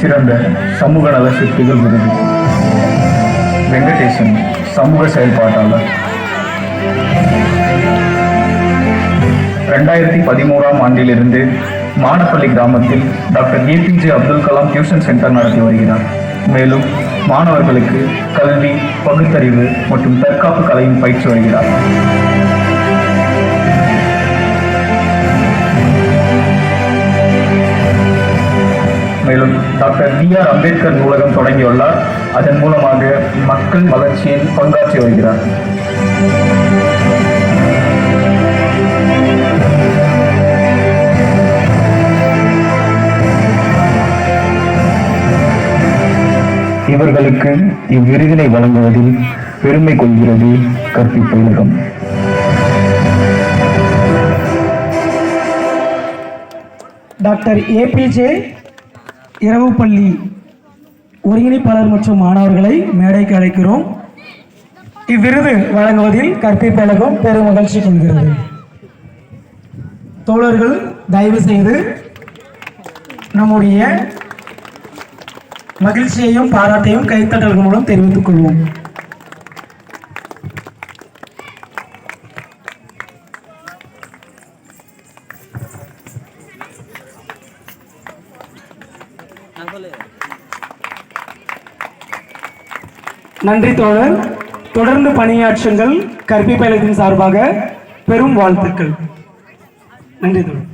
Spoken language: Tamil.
சிறந்த சமூக நல சிற்பிகள் விருது. வெங்கடேசன் சமூக செயல்பாட்டாளர். ரெண்டாயிரத்தி பதிமூறாம் ஆண்டிலிருந்து மானப்பள்ளி கிராமத்தில் doctor APJ Abdul Kalam tuition centre நடத்தி வருகிறார். மேலும் மாணவர்களுக்கு கல்வி பகுத்தறிவு மற்றும் தற்காப்பு கலையும் பயிற்சி வருகிறார். மேலும் டாக்டர் பி ஆர் அம்பேத்கர் நூலகம் தொடங்கியுள்ளார். அதன் மூலமாக மக்கள் வளர்ச்சியில் பங்காற்றி வருகிறார். இவர்களுக்கு இவ்விருதினை வழங்குவதில் பெருமை கொள்கிறது கற்பிப்பயிலகம் டாக்டர் ஏபிஜே இரவு பள்ளி ஒருங்கிணைப்பாளர் மற்றும் மாணவர்களை மேடைக்கு அழைக்கிறோம். இவ்விருது வழங்குவதில் கற்பிப்பழகம் பெரும் மகிழ்ச்சி கொள்கிறது. தோழர்கள் தயவு செய்து நம்முடைய மகிழ்ச்சியையும் பாராட்டையும் கைத்தட்டல்கள் மூலம் தெரிவித்துக் கொள்வோம். நன்றி தோழர். தொடர்ந்து பணியாற்றுங்கள் கற்பிப்பயலத்தின் சார்பாக பெரும் வாழ்த்துக்கள். நன்றி தோழர்.